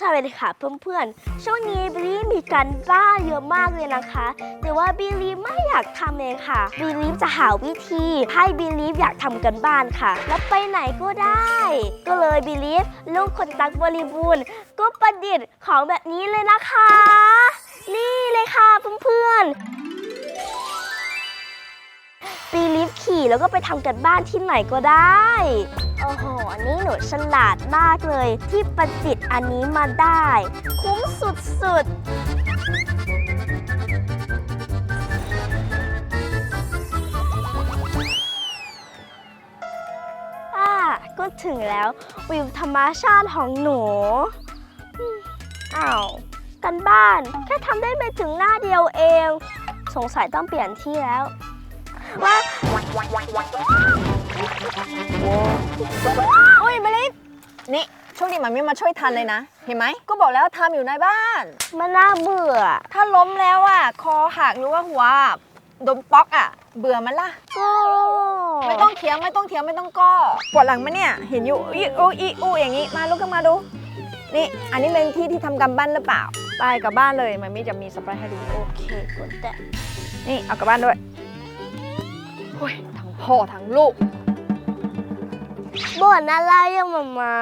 สวัสดีค่ะเพื่อนๆ ช่วงนี้บิลลี่มีการบ้านเยอะมากเลยนะคะ แต่ว่าบิลลี่ไม่อยากทำเองค่ะ บิลลี่จะหาวิธีให้บิลลี่อยากทำกันบ้านค่ะ แล้วไปไหนก็ได้ ก็เลยบิลลี่ลูกคนตักบริบูรณ์ ก็ประดิษฐ์ของแบบนี้เลยนะคะ นี่เลยค่ะเพื่อนๆปีลิฟ ขี่แล้วก็ไปทำกันบ้านที่ไหนก็ได้ โอ้โหอันนี้หนูฉลาดมากเลย ที่ประดิษฐ์อันนี้มาได้ คุ้มสุดๆอ่าก็ถึงแล้ววิวธรรมชาติของหนูอ้าวกันบ้านแค่ทำได้ไม่ถึงหน้าเดียวเอง สงสัยต้องเปลี่ยนที่แล้ว ว่าโอ้ยมาลินี่ช่วงนี้มันไม่มาช่วยทันเลยนะ เห็นไหมก็บอกแล้วทำอยู่ในบ้าน มันน่าเบื่อ ถ้าล้มแล้วอะ คอหักหรือว่าหัวโดนป๊อกอะ เบื่อมันล่ะ ก็ไม่ต้องเถียงไม่ต้องเถียงไม่ต้องก้อปวดหลังไหมเนี่ย เห็นอยู่อีอูอีอูอย่างนี้มาลุกขึ้นมาดู นี่อันนี้เป็นที่ที่ทำกำบ้านหรือเปล่า ไปกลับบ้านเลยมันไม่จะมีสไปร์ให้ดูโอเคกดแต่นี่เอากลับบ้านด้วยโอ้ยทั้งพ่อทั้งลูก บ่นอะไรอะหมามา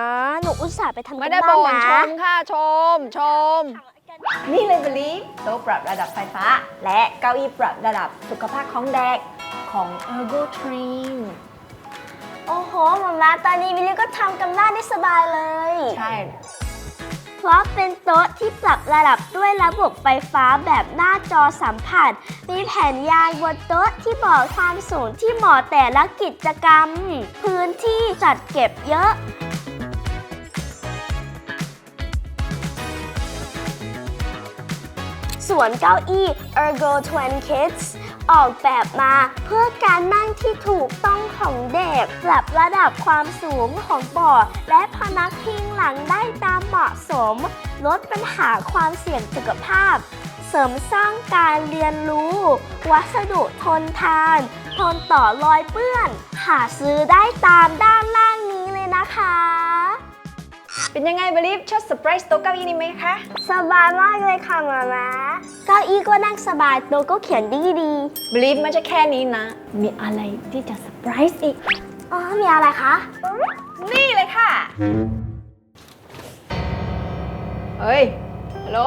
หนูอุตส่าห์ไปทำไม่กันได้บ้าบ่นนชนะมค่ะชมชม นี่เลยบลีโต๊ะปรับระดับไฟฟ้า และเก้าอี้ปรับระดับสุขภาพของเด็กของ Ergo Train โอ้โหหมามาตอนนี้วิลลี่ก็ทำกันบ้านได้สบายเลย ใช่ เพราะเป็นโต๊ะที่ปรับระดับด้วยระบบไฟฟ้าแบบหน้าจอสัมผัส มีแผ่นยางบนโต๊ะที่บอกความสูงที่เหมาะแต่ละกิจกรรม พื้นที่จัดเก็บเยอะส่วนเก้าอี้ Ergo Twin Kids ออกแบบมาเพื่อการนั่งที่ถูกต้องของเด็ก ปรับระดับความสูงของเบาะและพนักพิงหลังได้ตามเหมาะสม ลดปัญหาความเสี่ยงสุขภาพ เสริมสร้างการเรียนรู้ วัสดุทนทาน ทนต่อรอยเปื้อน หาซื้อได้ตามด้านล่างนี้เลยนะคะเป็นยังไงบลีฟชอบเซอร์ไพรส์โต๊ะเก้าอี้นี้ไหมคะ สบายมากเลยค่ะมามา เก้าอี้ก็นั่งสบายโต๊ะก็เขียนดีดีบลีฟไม่ใช่แค่นี้นะ มีอะไรที่จะเซอร์ไพรส์อีกๆอ๋อ มีอะไรคะ นี่เลยค่ะ เฮ้ยฮัลโหล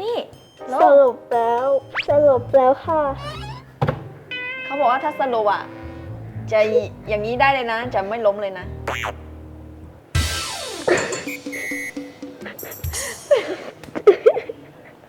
นี่ฮัลโหลสรุปแล้วสรุปแล้วค่ะ เขาบอกว่าถ้าสโลว์อะ จะอย่างนี้ได้เลยนะ จะไม่ล้มเลยนะ